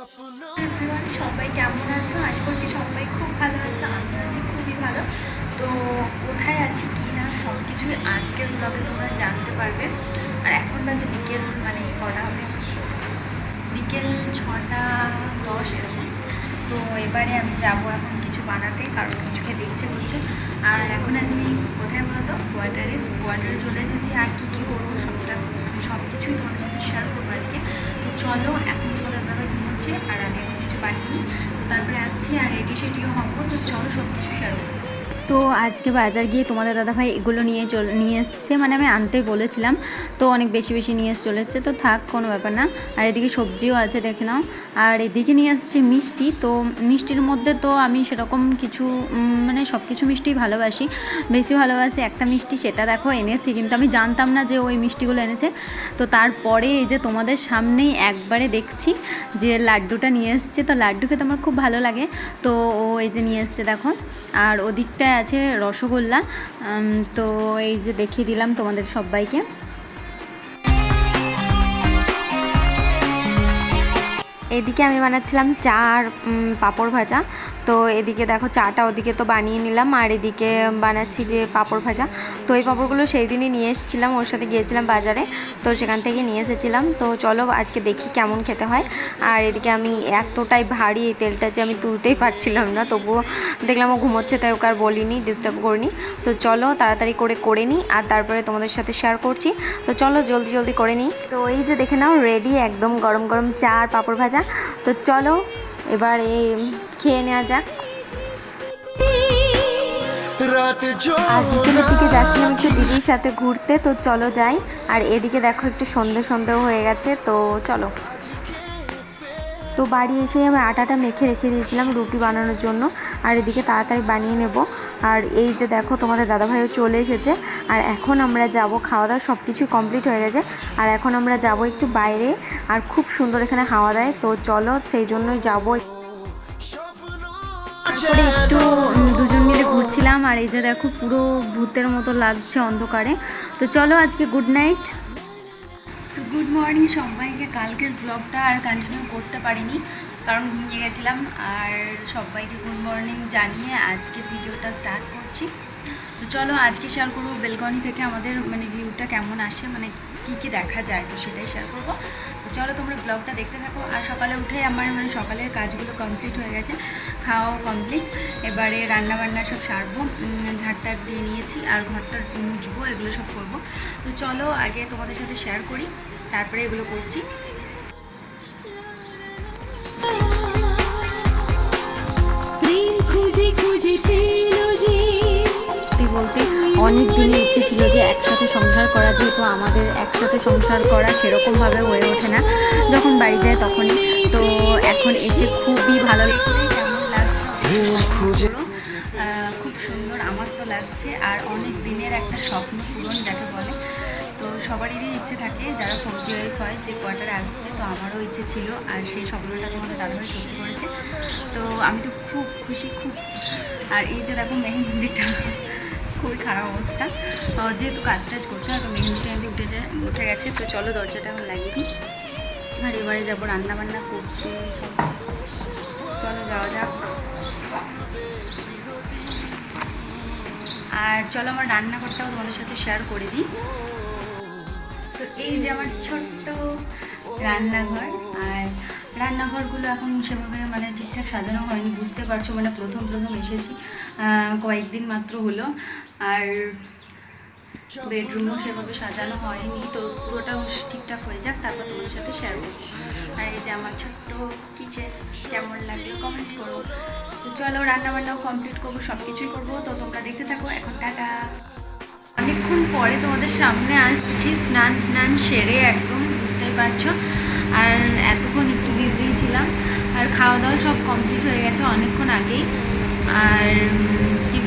সবাই কেমন আছো? আশা করছি সবাই খুব ভালো আছো আমি আছি খুবই ভালো। তো কোথায় আছি, কি না সব কিছুই আজকের ব্লগে তোমরা জানতে পারবে। আর এখন বাজে বিকেল মানে কটা হবে? বিকেল ছটা দশ এরকম। তো এবারে আমি যাব এখন কিছু বানাতে, কারণ কিছু খেতে ইচ্ছে করছে। আর এখন আমি কোথায় বলতো? কোয়ার্টারে কোয়ার্টারে চলে এসেছি। আর কী কী করব সবটা সব কিছুই তোমাদের সাথে শেয়ার করব আজকে। তো চলো, এখন আর আমি এখন কিছু তারপরে আসছি আর এটি সেটিও হব তো চলো সব কিছু শেয়ার করব তো আজকে বাজার গিয়ে তোমাদের দাদাভাই এগুলো নিয়ে চল, নিয়ে এসছে মানে আমি আনতে বলেছিলাম, তো অনেক বেশি বেশি নিয়ে এসে চলে এসছে তো থাক, কোনো ব্যাপার না। আর এদিকে সবজিও আছে, দেখে নাও। আর এদিকে নিয়ে আসছে মিষ্টি, তো মিষ্টির মধ্যে তো আমি সেরকম কিছু মানে সব কিছু মিষ্টি ভালোবাসি। বেশি ভালোবাসি একটা মিষ্টি, সেটা দেখো এনেছি, কিন্তু আমি জানতাম না যে ওই মিষ্টিগুলো এনেছে। তো তারপরে এই যে তোমাদের সামনেই একবারে দেখছি যে লাড্ডুটা নিয়ে এসছে, তো লাড্ডু খেতে আমার খুব ভালো লাগে। তো ও এই যে নিয়ে এসছে, দেখো। আর ওদিকটায় আছে রসগোল্লা। তো এই যে দেখিয়ে দিলাম তোমাদের সবাইকে। এদিকে আমি বানাচ্ছিলাম চা আর পাঁপড় ভাজা। তো এদিকে দেখো চাটা ওদিকে তো বানিয়ে নিলাম, আর এদিকে বানাচ্ছি যে পাঁপড় ভাজা। তো এই পাঁপড়গুলো সেই দিনই নিয়ে এসেছিলাম, ওর সাথে গিয়েছিলাম বাজারে, তো সেখান থেকে নিয়ে এসেছিলাম। তো চলো আজকে দেখি কেমন খেতে হয়। আর এদিকে আমি এতটাই ভারী এই তেলটা যে আমি তুলতেই পারছিলাম না, তবুও দেখলাম ও ঘুমোচ্ছে, তাই ওকে আর বলিনি ডিস্টার্ব করিনি। তো চলো তাড়াতাড়ি করে করে নিই, আর তারপরে তোমাদের সাথে শেয়ার করছি। তো চলো জলদি জলদি করে নিই। তো এই যে দেখে নাও রেডি একদম গরম গরম চা আর পাঁপড় ভাজা। তো চলো এবার এই খেয়ে নেওয়া যাক। আর বিকেলের দিকে যাচ্ছিলাম একটু দিদির সাথে ঘুরতে তো চলো যাই। আর এদিকে দেখো একটু সন্ধে সন্ধেও হয়ে গেছে তো চলো। তো বাড়ি এসে আমি আটাটা মেখে রেখে দিয়েছিলাম রুটি বানানোর জন্য আর এদিকে তাড়াতাড়ি বানিয়ে নেব। আর এই যে দেখো তোমাদের দাদাভাইও চলে এসেছে আর এখন আমরা যাব খাওয়া দাওয়া সব কিছুই কমপ্লিট হয়ে গেছে আর এখন আমরা যাব একটু বাইরে আর খুব সুন্দর এখানে হাওয়া দেয় তো চলো সেই জন্যই যাব। একটু দুজন ঘুরছিলাম আর এই যে দেখো পুরো ভূতের মতো লাগছে অন্ধকারে। তো চলো আজকে গুড নাইট তো গুড মর্নিং সবাইকে। কালকের ব্লগটা আর কন্টিনিউ করতে পারিনি, কারণ ঘুমিয়ে গেছিলাম। আর সবাইকে গুড মর্নিং জানিয়ে আজকের ভিডিওটা স্টার্ট করছি। তো চলো আজকে শেয়ার করব বেলকনি থেকে আমাদের মানে ভিউটা কেমন আসে মানে কী কী দেখা যায় তো সেটাই শেয়ার করব। তো চলো তোমরা ব্লগটা দেখতে থাকো। আর সকালে উঠে আমার মানে সকালের কাজগুলো কমপ্লিট হয়ে গেছে। খাওয়াও কমপ্লিট এবারে রান্না বান্না সব সারবো। ঝাড়টার দিয়ে নিয়েছি। আর ঘরটা মুছবো এগুলো সব করব। তো চলো আগে তোমাদের সাথে শেয়ার করি। তারপরে এগুলো করছি। প্রেম খুঁজে খুঁজে পেল যে বলতে অনেক দিনই ইচ্ছে ছিল যে একসাথে সংসার করা, যেহেতু আমাদের একসাথে সংসার করা সেরকমভাবে হয়ে ওঠে না যখন বাড়ি যায় তখনই। তো এখন এসে খুবই ভালো লাগছে খুব সুন্দর, আমার তো লাগছে। আর অনেক দিনের একটা স্বপ্ন পূরণ যাকে বলে। তো সবারই ইচ্ছে থাকে, যারা ফৌজি ওয়াইফ হয়, যে কোয়ার্টারে আসবে, তো আমারও ইচ্ছে ছিল। আর সেই স্বপ্নটা তোমাদের দাদাভাই সত্যি করেছে। তো আমি তো খুব খুশি, খুব। আর এই যে দেখো মেহেন্দিটা খুবই খারাপ অবস্থা। যেহেতু কাজ টাজ করছে হয়তো মেহেন্দি টেহেন্দি উঠে যায়, উঠে গেছে। তো চলো দরজাটা আমি লাগিয়ে দিই। আর এবারে যাব রান্না বান্না করছি। চলো যাওয়া যাক। আর চলো আমার রান্নাঘরটাও তোমাদের সাথে শেয়ার করে দিই। তো এই যে আমার ছোট্ট রান্নাঘর, আর রান্নাঘরগুলো এখন সেভাবে মানে ঠিকঠাক সাজানো হয়নি, বুঝতে পারছ মানে প্রথম প্রথম এসেছি। কয়েকদিন মাত্র হলো। আর বেডরুমও সেভাবে সাজানো হয়নি তো পুরোটা ঠিকঠাক হয়ে যাক তারপর তোমাদের সাথে শেয়ার করব আর এই যে আমার ছোট্ট কিচেন কেমন লাগল কমেন্ট করো। তো চলো রান্না বান্নাও কমপ্লিট করব সব কিছুই করব তো তোমরা দেখতে থাকো এখন টাটা। অনেকক্ষণ পরে তোমাদের সামনে আসছি স্নান টান সেরে একদম বুঝতেই পারছ। আর এতক্ষণ একটু বিজি ছিলাম। আর খাওয়া দাওয়া সব কমপ্লিট হয়ে গেছে অনেকক্ষণ আগেই। আর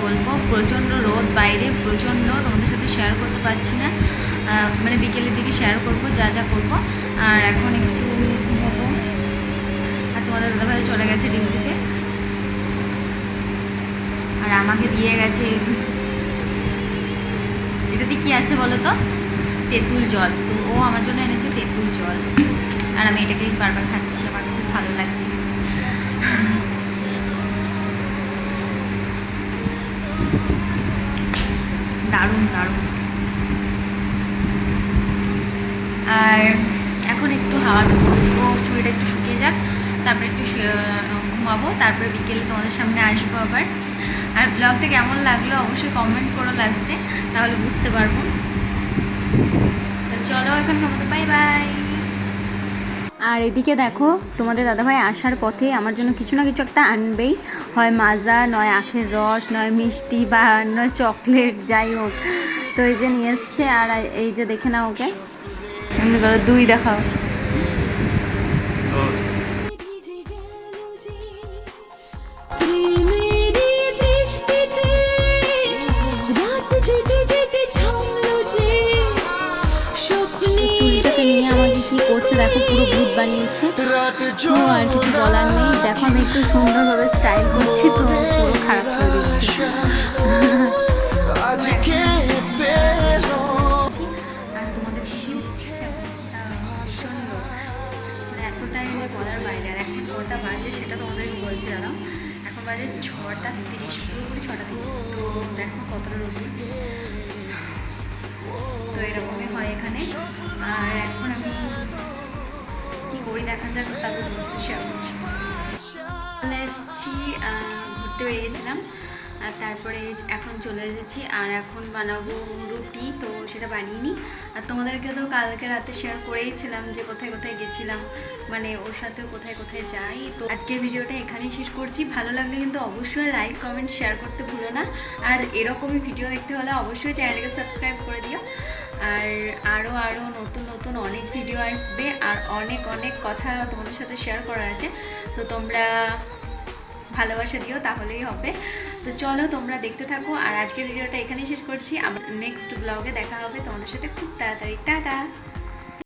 বলব, প্রচণ্ড রোদ বাইরে, প্রচণ্ড, তোমাদের সাথে শেয়ার করতে পারছি না। মানে বিকেলের দিকে শেয়ার করব, যা যা করব। আর এখন একটু ঘুমোবো। আর তোমাদের দাদাভাই চলে গেছে ডিউটিতে আর আমাকে দিয়ে গেছে এটাতে কি আছে বলো তো? তেঁতুল জল। তো ও আমার জন্য এনেছে তেঁতুল জল। আর আমি এটাকেই বারবার খাচ্ছি, আমার খুব ভালো লাগছে। দারুণ দারুণ। আর এখন একটু হাওয়া হাওয়াতে বসবো চুড়িটা একটু শুকিয়ে যাক, তারপরে একটু ঘুমাবো, তারপরে বিকেলে তোমাদের সামনে আসব আবার। আর ব্লগটা কেমন লাগল অবশ্যই কমেন্ট করো লাস্টে তাহলে বুঝতে পারব। চলো এখন ঘুমাতে বাই বাই আর এদিকে দেখো, তোমাদের দাদাভাই আসার পথে আমার জন্য কিছু না কিছু একটা আনবেই। হয় মাজা, নয় আখের রস, নয় মিষ্টি বা নয় চকলেট, যাই হোক। তো এই যে নিয়ে এসছে আর এই যে দেখে নাও ওকে। এমনি করো দুই দেখাও। করছে দেখো পুরো ভূত বানিয়েছে। তো আর কিছু বলার নেই। দেখো আমি একটু সুন্দরভাবে স্টাইল করছি তো পুরো খারাপ করে দিচ্ছি। আর তোমাদের এতটাই বলার বাইরে আর এখন কটা বাজে সেটা তোমাদেরকে বলছি এখন বাজে ছটা তিরিশ পুরোপুরি ছটা তিরিশ। তো দেখো কতটা রোদ তো এরকমই হয় এখানে। আর এখন আমি করি দেখা যাক, তারপর চলে এসেছি ঘুরতে বেরিয়েছিলাম, আর তারপরে এখন চলে এসেছি, আর এখন বানাবো রুটি, তো সেটা বানিয়ে নিই। আর তোমাদেরকে তো কালকে রাতে শেয়ার করেইছিলাম যে কোথায় কোথায় গেছিলাম মানে ওর সাথে কোথায় কোথায় যাই। তো আজকের ভিডিওটা এখানেই শেষ করছি। ভালো লাগলে কিন্তু অবশ্যই লাইক কমেন্ট শেয়ার করতে ভুলো না। আর এরকমই ভিডিও দেখতে হলে অবশ্যই চ্যানেলকে সাবস্ক্রাইব করে দিও। আর আরও আরও নতুন নতুন অনেক ভিডিও আসবে আর অনেক অনেক কথা তোমাদের সাথে শেয়ার করা আছে। তো তোমরা ভালোবাসা দিও, তাহলেই হবে। তো চলো তোমরা দেখতে থাকো আর আজকের ভিডিওটা এখানেই শেষ করছি। আবার নেক্সট ব্লগে দেখা হবে তোমাদের সাথে। খুব তাড়াতাড়ি। টাটা!